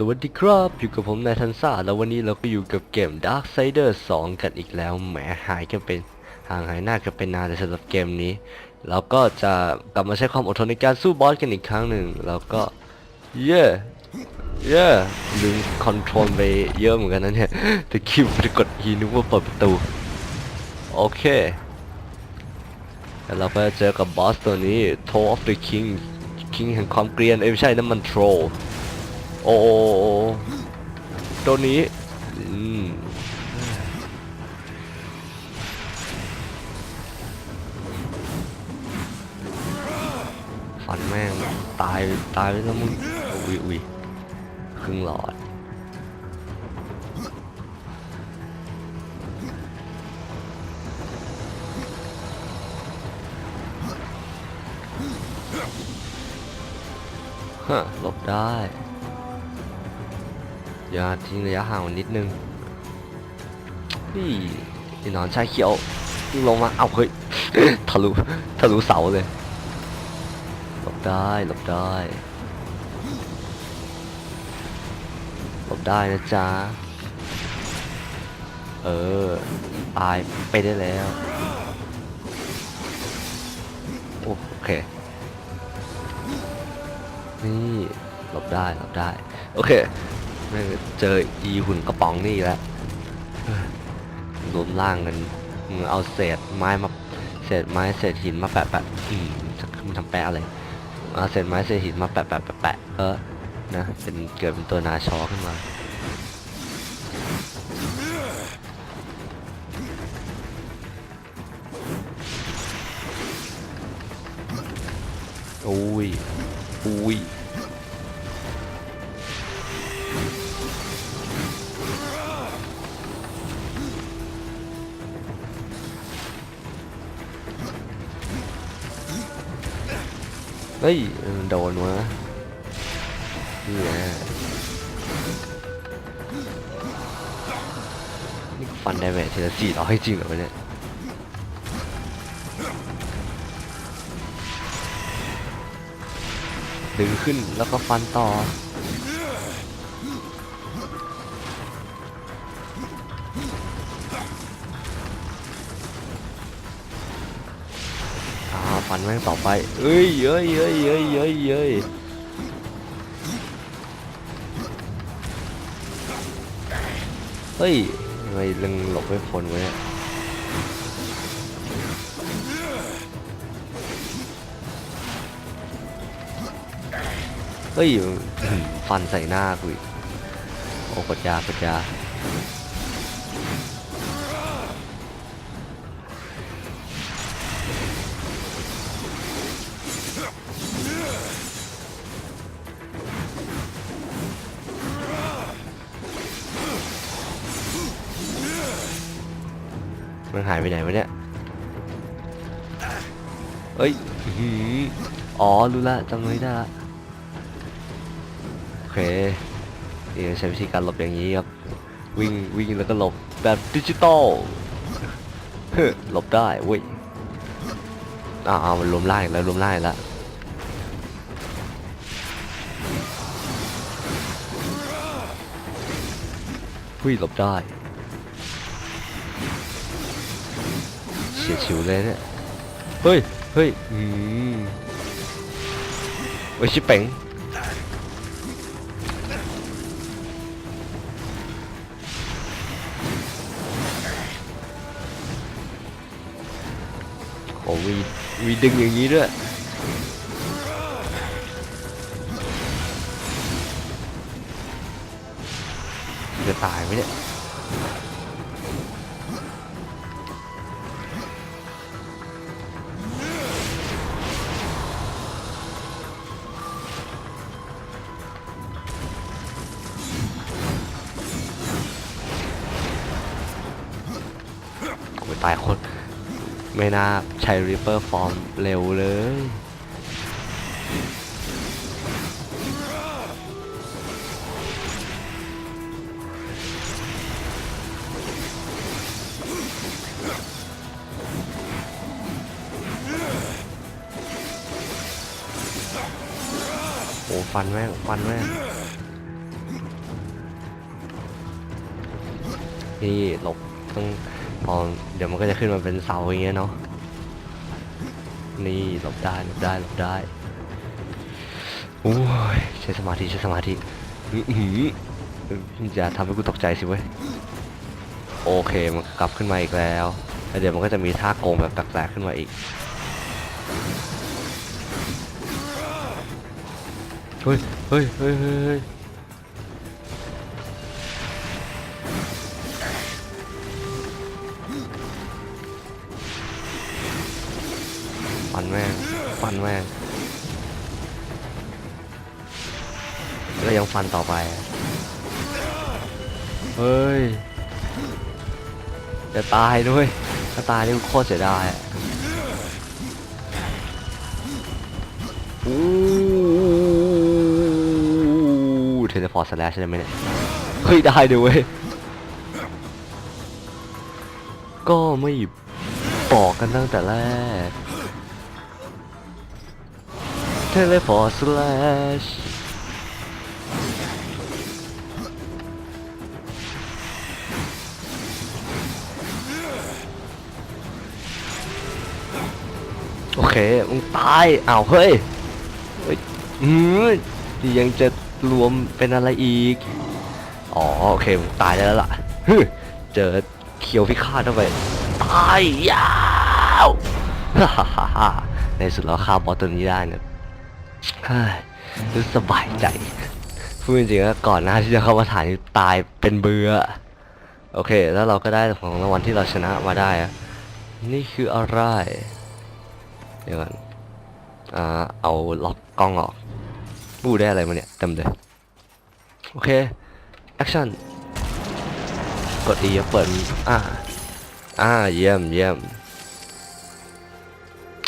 สวัสดีครับ อยู่กับผมนายทันซ่าแล้ววันนี้เราก็อยู่กับเกม Darksider 2 กันอีกแล้วแหมหายกันเป็นห่างหายหน้ากันเป็นนานเลยสำหรับเกมนี้แล้วก็จะกลับมาใช้ความอดทนในการสู้บอสกันอีกครั้งหนึ่งแล้วก็เย่เย่ลืมคอนโทรลไปเยอะเหมือนกันนะเนี่ยต่คิวไปกดอีนึกว่าเปิดประตู โอเคแล้วเราก็จะเจอกับบอสตัวนี้ Toe of the King King แห่งความเกรียนเอ้ไม่ใช่นั่นมัน Troll โอ้โตัวนี้ฟันแม่งตายตายไปแล้วมึงอุ้ยอุ้ยครึ่งหลอดฮะหลบได้ อย่าทิ้งระยะห่างนิดนึงนี่ไอ้หนอนชายเขียวลงมาเอาเฮ้ยทะลุทะลุเสาเลยหลบได้หลบได้หลบได้นะจ๊ะเออตายไปได้แล้วโอโอเคนี่หลบได้หลบได้โอเค เจออีหุ่นกระป๋องนี่แล้วรวมร่างกันมึงเอาเศษไม้มาเศษไม้เศษหินมาแปะแปะอืมมันทำแปะอะไรเอาเศษไม้เศษหินมาแปะแปะแปะแปะเออนะเป็นเกิดเป็นตัวนาชอขึ้นมาอุ้ยอุ้ย เฮ้ยโดนวะนี่แหละนี่ฟันได้ไหมทีละสี่ร้อยจริงเหรอเนี่ยดึงขึ้นแล้วก็ฟันต่อ นแม่งต่อไปเอ้ยเอ้ยเอ้ยเอ้ยเอ้ยเอ้ยเฮ้ยทำไมลึงหลบไม่พ้นวะเนี่ยเฮ้ยฟันใส่หน้ากูอีกโอ้กดยากดยา อ๋อ รู้ละจำไม่ได้ละโอเคนี่ใช้วิธีการหลบอย่างนี้ครับ วิ่งวิ่งแล้วก็หลบแบบดิจิตอลเฮ้อหลบได้เว้ยอ้าวมันรวมไล่แล้วรวมไล่แล้ววิ่งหลบได้เฉียดฉิวเลยเนี่ย เฮ้ย เฮ้ย อืม เฮ้ยชิเป๋งโอ้มีมีดึงอย่างนี้ด้วยจะตายไหมเนี่ยาใช้ริปเปอร์ฟอร์มเร็วเลย โอ้ฟันแม่งฟันแม่งนี่หลบต้องพอเดี๋ยวมันก็จะขึ้นมาเป็นเสาอย่างเงี้ยเนาะ นี่หลบได้หลบได้หลบได้โอ้ยใช้สมาธิใช้สมาธิอื้อหืออย่าทำให้กูตกใจสิเว้ยโอเคมันกลับขึ้นมาอีกแล้วแล้วเดี๋ยวมันก็จะมีท่าโกงแบบแปลกๆขึ้นมาอีกเฮ้ยเฮ้ยเฮ้ยเฮ้ย แม่งแล้วยังฟันต่อไปอะเฮ้ย จะตายด้วยถ้าตายนี่โคตรเสียดายอะอู้เทเลพอร์ตสแลชได้ไหมเนี่ย เฮ้ย ได้ด้วยเวยก็ไม่บอกกันตั้งแต่แรก เทเลพอร์ตสแลชโอเค มึงตายอ้าวเฮ้ยเฮ้ยอืมยังจะรวมเป็นอะไรอีก อ๋อ โอเค มึงตายได้แล้วล่ะเจอเขียวพิฆาตเข้าไป ตายยาวฮ่าฮ่าฮ่าในสุดแล้วฆ่าบอสตัวนี้ได้เนี่ย ฮ้ยรู้สบายใจพูดจริงๆแล้วก่อนหน้าที่จะเข้ามาถ่ายนี่ตายเป็นเบื่อโอเค แล้วเราก็ได้ของรางวัลที่เราชนะมาได้อะนี่คืออะไรเดี๋ยวก่อนอ่าเอาล็อกกล้องออกบูได้อะไรมาเนี่ยเต็มเลยโอเคแอคชั่นกด E เปิดอ่าอ่าเยี่ยมเยี่ยม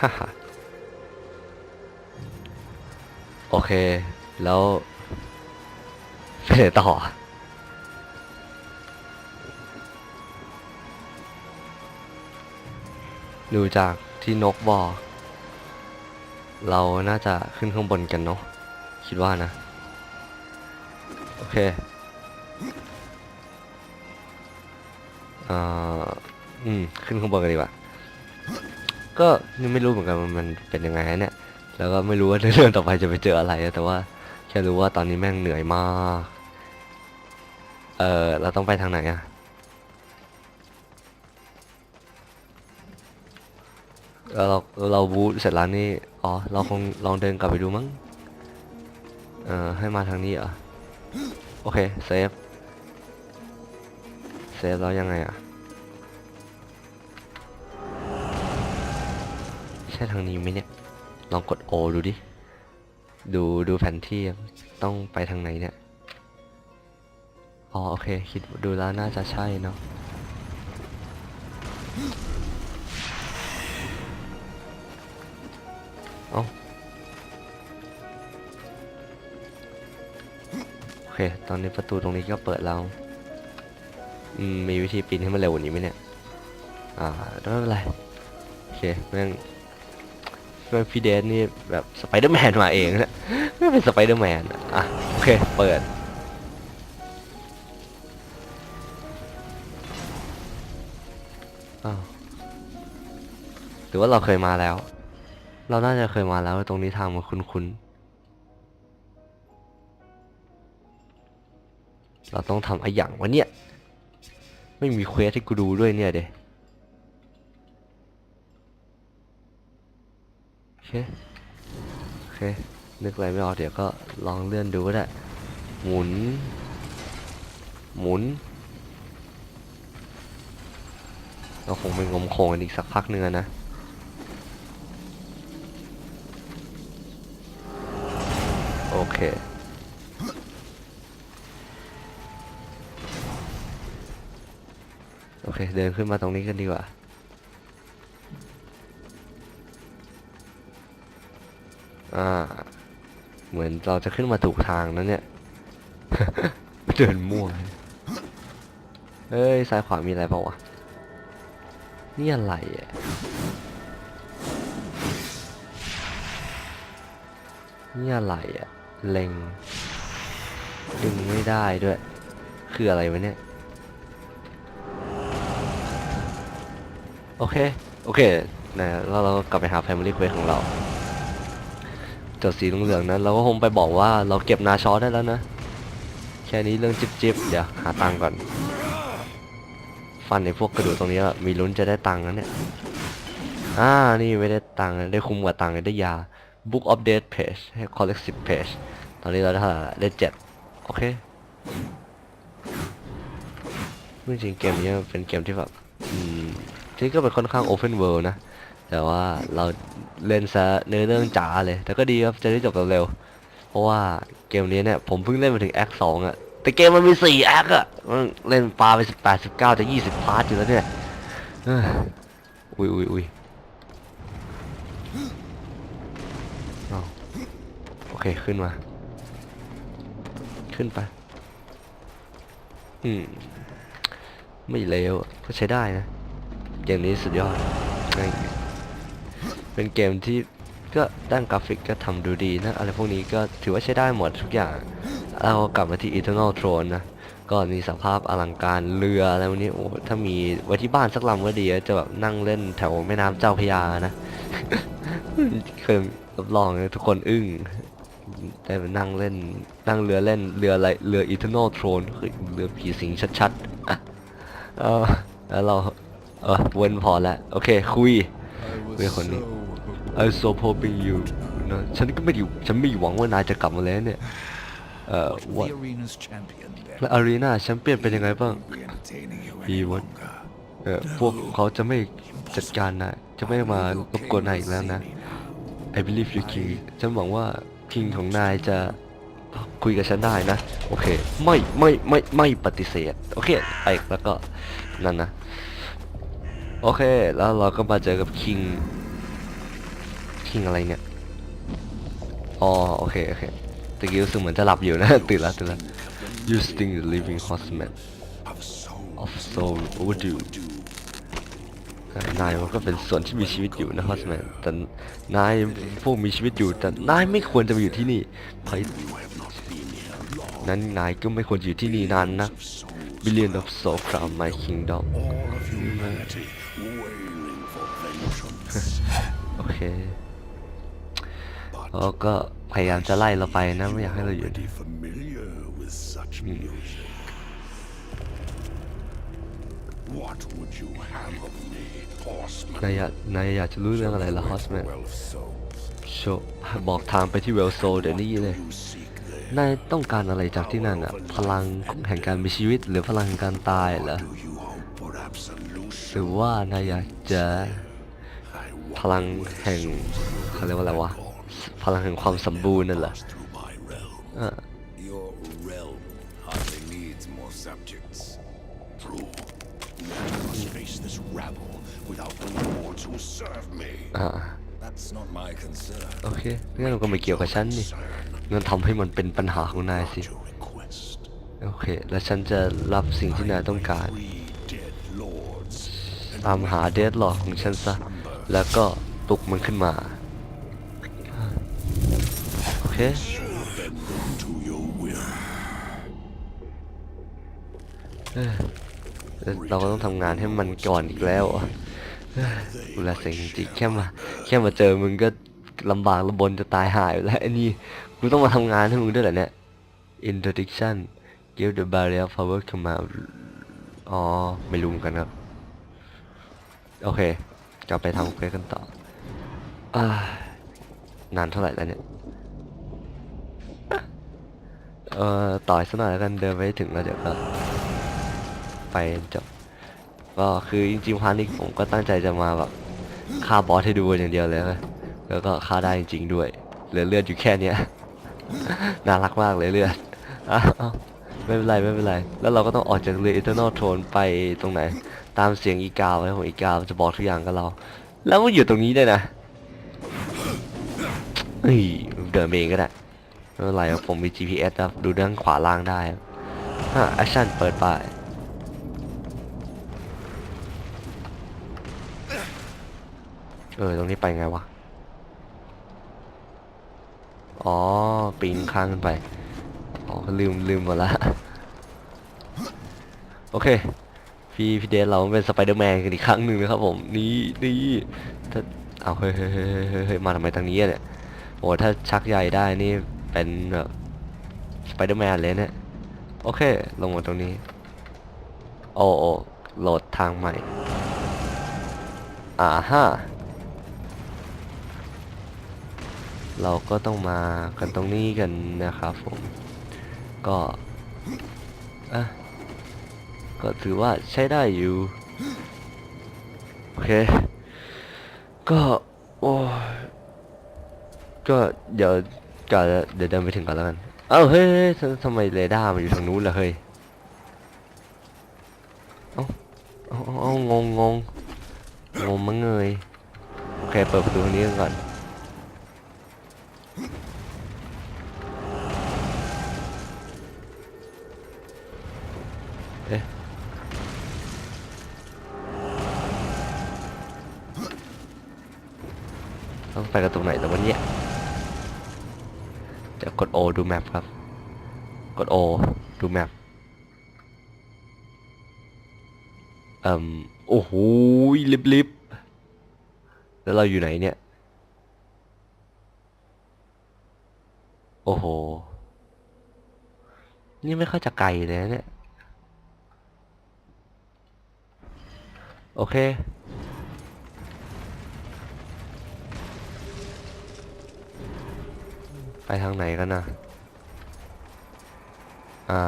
ฮ่าฮ่า โอเค แล้วไปไหนต่อ ดูจากที่นกบอก เราน่าจะขึ้นข้างบนกันเนาะ คิดว่านะ โอเคอ่าอืม ขึ้นข้างบนกันดีกว่า ก็ยังไม่รู้เหมือนกันมันเป็นยังไงเนี่ย แล้วก็ไม่รู้ว่าในเรื่องต่อไปจะไปเจออะไรนะแต่ว่าแค่รู้ว่าตอนนี้แม่งเหนื่อยมาก เออเราต้องไปทางไหนอะเราเราบูเสร็จแล้วนี่อ๋อเราคงลองเดินกลับไปดูมั้งเอ่อให้มาทางนี้เหรอโอเคเซฟเซฟแล้วยังไงอะใช่ทางนี้ไหมเนี่ย ลองกด O ดูดิ ดูดูแผนที่ต้องไปทางไหนเนี่ย อ๋อโอเค คิดดูแล้วน่าจะใช่เนาะ เอ้าโอเค ตอนนี้ประตูตรงนี้ก็เปิดแล้วอืมมีวิธีปีนให้มันเร็วกว่านี้ไหมเนี่ย อ่าไม่เป็นไร โอเคแม่ง แม่พี่เดนนี่แบบสไปเดอร์แมนมาเองนะไม่เป็นสไปเดอร์แมนอะอะโอเคเปิดอ้าวหรือว่าเราเคยมาแล้ว เราน่าจะเคยมาแล้วตรงนี้ทางมันคุ้นๆเราต้องทำไอ้อย่างวะเนี่ย ไม่มีเควสให้กูดูด้วยเนี่ยเด้โอ เคโอเค นึกอะไรไม่ออกเดี๋ยวก็ลองเลื่อนดูก็ได้ หมุน หมุน เราคงไปงมโคงกันอีกสักพักหนึ่งอนะโอเคโอเค เดินขึ้นมาตรงนี้กันดีกว่า อ่า เหมือนเราจะขึ้นมาถูกทางนะเนี่ย เดินมั่วเลยเฮ้ย ซ้ายขวามีอะไรเปล่าวะ นี่อะไรอะนี่อะไรอะ เล็ง ดึงไม่ได้ด้วย คืออะไรวะเนี่ย โอเค โอเคนะแล้วเราก็กลับไปหา Family Quest ของเราเจ้าสีเหลืองๆนั้นเราก็คงไปบอกว่าเราเก็บนาชอได้แล้วนะ แค่นี้เรื่องจิบจิบๆเดี๋ยวหาตังค์ก่อน ฟันในพวกกระดูกตรงนี้มีลุ้นจะได้ตังค์นะเนี่ย อ่า นี่ไม่ได้ตังค์ได้คุ้มกว่าตังค์ได้ยา Book of Death Page ให้ collect 10 page ตอนนี้เราได้เท่าไหร่ละได้เจ็ดโอเคจริงๆเกมนี้เป็นเกมที่แบบอืมที่ก็เป็นค่อนข้าง open world นะแต่ว่าเรา เล่นซะเนื้อเรื่องจ๋าเลย แต่ก็ดีครับจะได้จบเร็วๆเพราะว่าเกมนี้เนี่ยผมเพิ่งเล่นมาถึงแอคสองอะแต่เกมมันมีสี่แอคอะมันเล่นปลาไปสิบแปดสิบเก้าจะยี่สิบพาร์ทอยู่แล้วเนี่ยอุ้ยอุ้ยอุ้ยโอเคขึ้นมา ขึ้นไป อืม ไม่เลวก็ใช้ได้นะ อย่างนี้สุดยอดนี่ เป็นเกมที่ก็ด้านกราฟิกก็ทำดูดีนะ อะไรพวกนี้ก็ถือว่าใช้ได้หมดทุกอย่างเรากลับมาที่ Eternal Throne นะ ก็มีสภาพอลังการเรืออะไรพวกนี้โอ้ถ้ามีไว้ที่บ้านสักลำก็ดีนะจะแบบนั่งเล่นแถวแม่น้ำเจ้าพระยานะเคยรับรองเลยทุกคนอึ้งได้ไปนั่งเล่นนั่งเรือเล่นเรืออะไรเรือ Eternal Throne คือเรือผีสิงชัดๆอะเออแล้วเราเออเว้นพอแล้วโอเคคุย I was Wait, honey. so I so hoping you นะฉันก็ไม่อยู่ฉันไม่หวังว่านายจะกลับมาแล้วเนี่ยเอ่อ what what the arena's champion then และอารีนาแชมเปี้ยนเป็นยังไงบ้าง won't be entertaining you He any won't. longer. เออพวกเขาจะไม่จัดการนายจะไม่มารบกวนนายอีกแล้วนะ I believe you king ฉันหวังว่า king ของนายจะคุยกับฉันได้นะ โอเค ไม่ไม่ไม่ไม่ปฏิเสธ โอเคไปแล้วก็นั่นนะ โอเค แล้วเราก็มาเจอกับ king king อะไรเนี่ย อ๋อโอเคโอเคตะกี้รู้สึกเหมือนจะหลับอยู่นะ ตื่นแล้วตื่นแล้ว You sting the living horseman Of soul of soul overdue นายมันก็เป็นส่วนที่มีชีวิตอยู่นะฮอสแมนแต่นายพวกมีชีวิตอยู่ แต่นายไม่ควรจะมาอยู่ที่นี่เพราะ you have not been here long. นั้นนายก็ไม่ควรจะอยู่ที่นี่นานนะ Billion of soul from my kingdom All of humanity wailing for vengeance. โอเค แล้วก็พยายามจะไล่เราไปนะไม่อยากให้เราอยู่ Already familiar with such music. What would you have of me, horseman? นายอยากนายอยากจะรู้เรื่องอะไรละฮอสแมน Well, so โชว์บอกทางไปที่เวลโซเดี๋ยวนี้เลย you seek there. นายต้องการอะไรจากที่นั่นอะพลังแห่งการมีชีวิตหรือพลังแห่งการตายเหรอ Do you hope for absolution? หรือว่านายอยากจะ I พลังแห่งเขาเรียกว่าอะไรวะ พลังแห่งความสมบูรณ์นั่นเหรอ walk through my realm. เออ Your realm hardly needs more subjects. True. I must face this rabble without the lords who serve me. อ่า That's not my concern. โอเคงั้นมันก็ไม่เกี่ยวกับฉันนี่งั้นทำให้มันเป็นปัญหาของนายสิ Your request. โอเค แล้วฉันจะรับสิ่งที่นายต้องการ Three dead lords. ตามหาเดดหลอกของฉันซะ แล้วก็ปลุกมันขึ้นมา โอเค Bend them to your will. แล้วเราก็ต้องทำงานให้มันก่อนอีกแล้วอะเฮ้ยกูละเซ็งจริงๆแค่มาแค่มาเจอมึงก็ลำบากลำบนจะตายหายอยู่แล้วไอ้นี่กูต้องมาทำงานให้มึงด้วยเหรอเนี่ย introduction give the barrier power command อ๋อ ไม่รู้เหมือนกันครับ โอเคกลับไปทำเควสกันต่ออ่านานเท่าไหร่แล้วเนี่ย เอ่อต่อยสักหน่อยแล้วกันเดินไปให้ถึงแล้วเดี๋ยวก็ไปจบก็คือจริงๆพาร์ทนี้ผมก็ตั้งใจจะมาแบบฆ่าบอสให้ดูอย่างเดียวเลยนะแล้วก็ฆ่าได้จริงๆด้วย เหลือเลือดอยู่แค่เนี้ย น่ารักมากเลยเลือดอ้าวไม่เป็นไรไม่เป็นไร แล้วเราก็ต้องออกจากเรือ Eternal Throne ไปตรงไหน ตามเสียงอีกาวไว้ของอีกาวจะบอกทุกอย่างกับเรา แล้วมันอยู่ตรงนี้ด้วยนะเฮ้ยเดินเองก็ได้ ไม่เป็นไรครับผมมี GPS ครับ ดูด้านขวาล่างได้ครับอะ action เปิดป้าเออ ตรงนี้ไปไงวะ อ๋อ ปีนข้างขึ้นไป อ๋อ ลืมลืมหมดละ โอเค พี่พี่เดนเราเป็นสไปเดอร์แมนกันอีกครั้งหนึ่งนะครับผม นี่นี่ถ้าเอาเฮ้ยเฮ้ยเฮ้ยเฮ้ยมาทำไมทางนี้เนี่ย โอ้ถ้าชักใหญ่ได้นี่ เป็นแบบสไปเดอร์แมนเลยเนี่ยโอเค ลงมาตรงนี้ โอ้โอ้โหลดทางใหม่ อ่าฮะเราก็ต้องมากันตรงนี้กันนะครับผม ก็อะก็ถือว่าใช้ได้อยู่ โอเค ก็ โอ้ก็เดี๋ยว ก่อนเดี๋ยวเดินไปถึงก่อนแล้วกัน เอ้าเฮ้ยทำไมเรดาร์มันอยู่ทางนู้นล่ะเฮ้ย เอ้าเอ้างงงงงงมั้งเงยโอเคเปิดประตูทางนี้ก่อนต้องไปกันตรงไหนแต่วันนี้ เดี๋ยวกด O ดูแมปครับ กด O ดูแมปเอ่มโอ้โหลิบลิบแล้วเราอยู่ไหนเนี่ย โอ้โห นี่ไม่ค่อยจะไกลเลยเนี่ย โอเค ไปทางไหนกันนะอ่า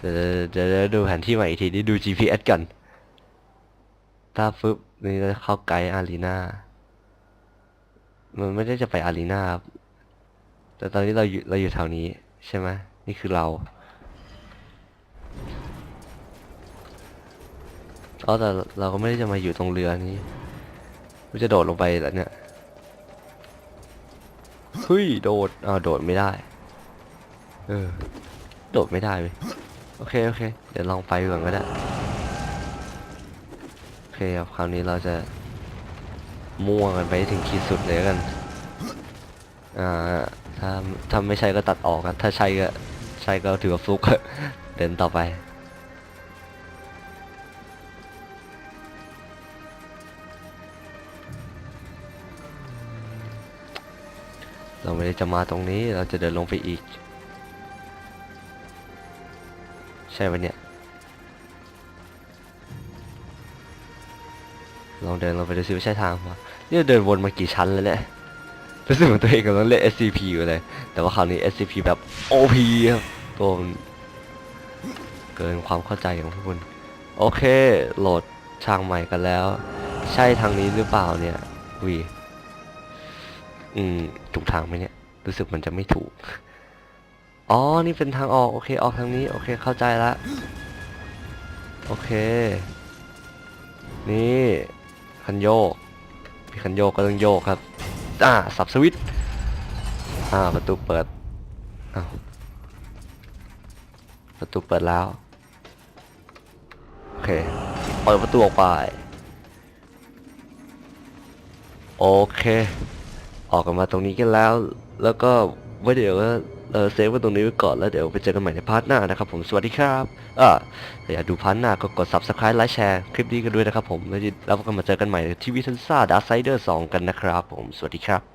เดี๋ยวเดี๋ยวเดี๋ยวดูแผนที่ใหม่อีกทีนี่ดู GPS กันถ้าฟึบนี่จะเข้าไกด์อารีนามันไม่ได้จะไปอารีนาครับ แต่ตอนนี้เราอยู่เราอยู่แถวนี้ใช่ไหมนี่คือเราอ๋อแต่เราก็ไม่ได้จะมาอยู่ตรงเรือนี้ มันจะโดดลงไปแล้วเนี่ยเฮ้ยโดดอ้าวโดดไม่ได้ เออ โดดไม่ได้เว้ยโอเคโอเค เดี๋ยวลองไปก่อนก็ได้ โอเคครับคราวนี้เราจะม่วงกันไปถึงขีดสุดเลยกัน อ่า ถ้าถ้าไม่ใช่ก็ตัดออกกันถ้าใช่ก็ใช่ก็ถือว่าฟลุกเดินต่อไป เราไม่ได้จะมาตรงนี้เราจะเดินลงไปอีก ใช่ปะเนี่ยลองเดินลงไปดูซิว่าใช่ทางปะนี่เดินวนมากี่ชั้นแล้วเนี่ยรู้สึกเหมือนตัวเองกำลังเล่น SCP อยู่เลย แต่ว่าคราวนี้ SCP แบบ OP ครับตัวเกินความเข้าใจของทุกคนโอเค โหลดทางใหม่กันแล้ว ใช่ทางนี้หรือเปล่าเนี่ยอุ อืมถูกทางไหมเนี่ย รู้สึกมันจะไม่ถูก อ๋อ นี่เป็นทางออก โอเค ออกทางนี้ โอเค เข้าใจละ โอเค นี่ คันโยกมีคันโยกก็ต้องโยกครับ อ่า สับสวิตอ่า ประตูเปิดอ้าวประตูเปิดแล้ว โอเค เปิดประตูออกไป โอเค ออกกันมาตรงนี้กันแล้ว แล้วก็ไว้เดี๋ยวเออเซฟไว้ตรงนี้ไว้ก่อนแล้วเดี๋ยวไปเจอกันใหม่ในพาร์ทหน้านะครับผมสวัสดีครับอ่าอยากดูพาร์ทหน้าก็กด subscribe ไลค์แชร์คลิปนี้กันด้วยนะครับผมแล้วเราก็มาเจอกันใหม่ที่วิทันซ่าดาร์ไซเดอร์2กันนะครับผมสวัสดีครับ